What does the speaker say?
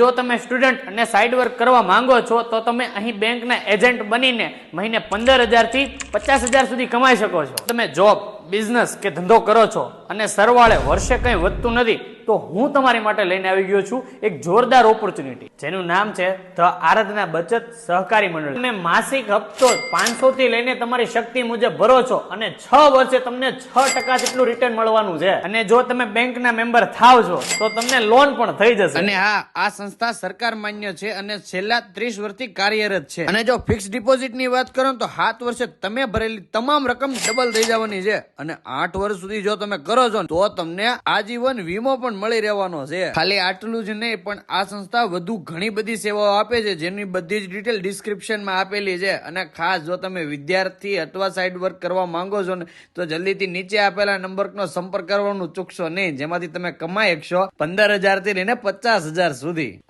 જો તમે સ્ટુડન્ટ અને સાઇડ વર્ક કરવા માંગો છો, તો તમે અહીં બેંકના એજન્ટ બનીને મહિને પંદર હજારથી પચાસ હજાર સુધી કમાઈ શકો છો. તમે જોબ બિઝનેસ કે ધંધો કરો છો અને સરવાળે વર્ષે કંઈ વધતું નથી તો હું તમારી માટે લઈને આવી ગયો છું એક જોરદાર ઓપોર્ચ્યુનિટી જેનું નામ છે ધ આરાધના બચત સહકારી મંડળ. તમે માસિક હપ્તો પાંચસો થી લઈને તમારી શક્તિ મુજબ ભરો છો અને છ વર્ષે તમને છ ટકા જેટલું રિટર્ન મળવાનું છે. અને જો તમે બેંકના મેમ્બર થાવ છો, તો તમને લોન પણ થઈ જશે. અને હા, આ સંસ્થા સરકાર માન્ય છે અને છેલ્લા ત્રીસ વર્ષથી કાર્યરત છે. અને જો ફિક્સ ડિપોઝિટની વાત કરો તો સાત વર્ષે તમે ભરેલી તમામ રકમ ડબલ થઈ જવાની છે. અને આઠ વર્ષ સુધી જો તમે કરો છો, તો તમને આજીવન વીમો પણ મળી રહેવાનો છે. ખાલી આટલું જ નહીં, પણ આ સંસ્થા વધુ ઘણી બધી સેવાઓ આપે છે, જેની બધી જ ડિટેલ ડિસ્ક્રિપ્શનમાં આપેલી છે. અને ખાસ જો તમે વિદ્યાર્થી અથવા સાઇડ વર્ક કરવા માંગો છો ને, તો જલ્દીથી નીચે આપેલા નંબરનો સંપર્ક કરવાનું ચૂકશો નહીં. જેમાંથી તમે કમાઈ શકશો પંદર હજારથી લઈને પચાસ હજાર સુધી.